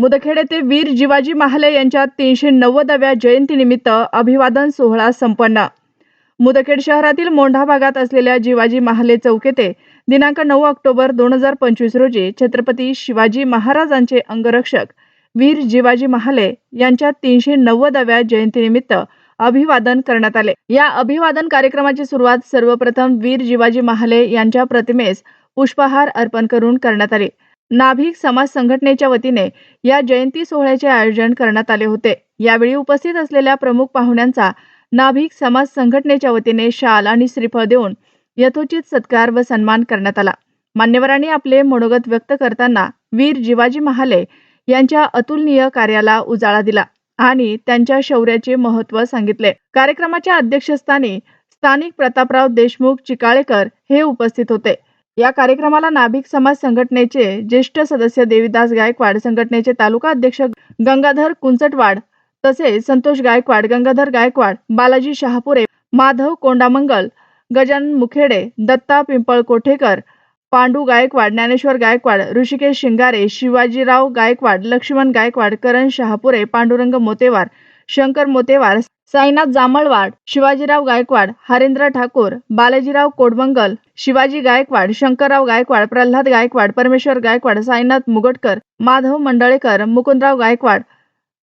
मुदखेड येथे वीर जिवाजी महाले यांच्या तीनशे नव्वदाव्या जयंतीनिमित्त अभिवादन सोहळा संपन्न. मुदखेड शहरातील मोंढा भागात असलेल्या जिवाजी महाले चौक येथे दिनांक नऊ ऑक्टोबर दोन हजार पंचवीस रोजी छत्रपती शिवाजी महाराजांचे अंगरक्षक वीर जिवाजी महाले यांच्या तीनशे नव्वदाव्या जयंतीनिमित्त अभिवादन करण्यात आले. या अभिवादन कार्यक्रमाची सुरुवात सर्वप्रथम वीर जिवाजी महाले यांच्या प्रतिमेस पुष्पहार अर्पण करून करण्यात आले. नाभिक समाज संघटनेच्या वतीने या जयंती सोहळ्याचे आयोजन करण्यात आले होते. यावेळी उपस्थित असलेल्या प्रमुख पाहुण्यांचा नाभिक समाज संघटनेच्या वतीने शाल आणि श्रीफळ देऊन यथोचित सत्कार व सन्मान करण्यात आला. मान्यवरांनी आपले मनोगत व्यक्त करताना वीर जिवाजी महाले यांच्या अतुलनीय कार्याला उजाळा दिला आणि त्यांच्या शौर्याचे महत्त्व सांगितले. कार्यक्रमाच्या अध्यक्षस्थानी स्थानिक प्रतापराव देशमुख चिकाळेकर हे उपस्थित होते. या कार्यक्रमाला नाभिक समाज संघटनेचे ज्येष्ठ सदस्य देविदास गायकवाड संघटनेचे तालुका अध्यक्ष गंगाधर कुंचटवाड तसेच संतोष गायकवाड गंगाधर गायकवाड बालाजी शहापुरे माधव कोंडामंगल गजानन मुखेडे दत्ता पिंपळ कोठेकर पांडू गायकवाड ज्ञानेश्वर गायकवाड ऋषिकेश शिंगारे शिवाजीराव गायकवाड लक्ष्मण गायकवाड करण शहापुरे पांडुरंग मोतेवार शंकर मोतेवार साईनाथ जांभळवाड शिवाजीराव गायकवाड हरेंद्र ठाकूर बालाजीराव कोडमंगल शिवाजी गायकवाड शंकरराव गायकवाड प्रल्हाद गायकवाड परमेश्वर गायकवाड साईनाथ मुगटकर माधव मंडळेकर मुकुंदराव गायकवाड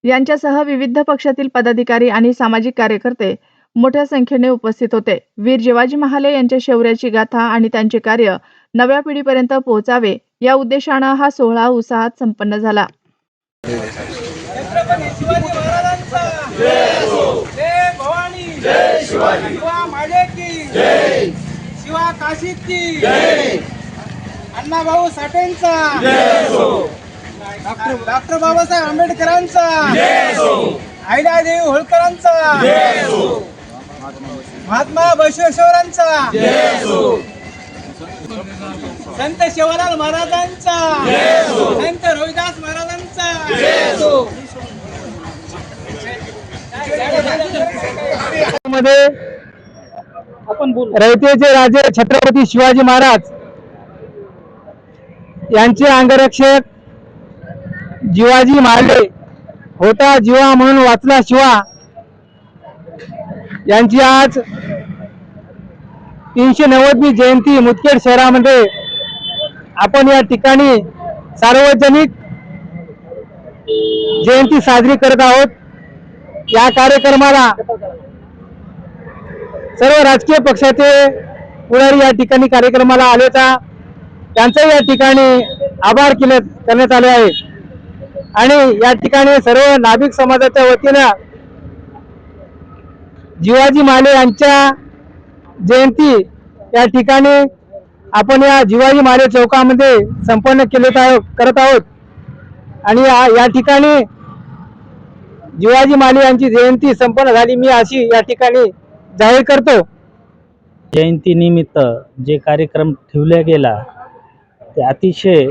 यांच्यासह विविध पक्षातील पदाधिकारी आणि सामाजिक कार्यकर्ते मोठ्या संख्येने उपस्थित होते. वीर जिवाजी महाले यांच्या शौर्याची गाथा आणि त्यांचे कार्य नव्या पिढीपर्यंत पोहोचावे या उद्देशानं हा सोहळा उत्साहात संपन्न झाला छत्रपती शिवाजी महाराजांचा जय भवानी जय शिवाजी शिवा माडे की जय शिवा काशीद की जय. अण्णाभाऊ साठेंचा. डॉक्टर डॉक्टर बाबासाहेब आंबेडकरांचा. आहिल्यादेवी होळकरांचा. महात्मा बसवेश्वरांचा. संत शिवलाल महाराजांचा. संत रोहिदास महाराजांचा. मध्ये रयतेचे राजे छत्रपती शिवाजी महाराज यांचे अंगरक्षक जिवाजी मारले होता जीवा म्हणून वाचला शिवा. यांची आज तीनशे नव्वदवी जयंती मुदखेड शहरामध्ये आपण या ठिकाणी सार्वजनिक जयंती साजरी करत आहोत. या कार्यक्रमाला सर्व राजकीय पक्षाचे पुढारी या ठिकाणी कार्यक्रमाला आलेचा त्यांचं या ठिकाणी आभार केले करण्यात आले आहे. आणि या ठिकाणी सर्व नाभिक समाजाच्या वतीनं जिवाजी माले यांच्या जयंती या ठिकाणी आपण या जिवाजी माले चौकामध्ये संपन्न केले करत आहोत. आणि या या ठिकाणी जिवाजी माले यांची जयंती संपन्न झाली. मी अशी या ठिकाणी जाहीर करतो. जयंतीनिमित्त जे कार्यक्रम ठेवला गेला ते अतिशय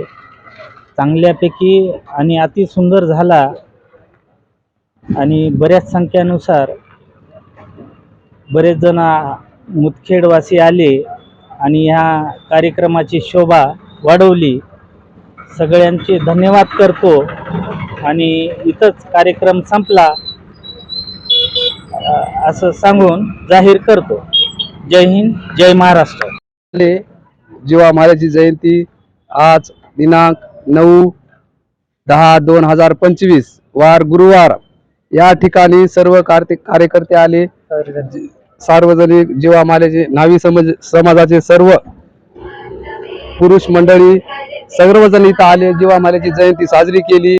चांगल्यापैकी आणि अतिसुंदर झाला. आणि बऱ्याच संख्यानुसार बरेच जण मुदखेडवासी आले आणि ह्या कार्यक्रमाची शोभा वाढवली. सगळ्यांचे धन्यवाद करतो. आणि इथंच कार्यक्रम संपला. असं सांगून जाहीर करतो. जय हिंद जय महाराष्ट्र. आपले जीवा महाराजांची जयंती आज दिनांक नऊ दहा दोन हजार पंचवीस वार गुरुवार. या ठिकाणी सर्व कार्तिक कार्यकर्ते आले. सार्वजनिक जीवा मालेचे नावी समज समाजाचे सर्व पुरुष मंडळी सर्वजण इथं आले जीवा मालेची जयंती साजरी केली.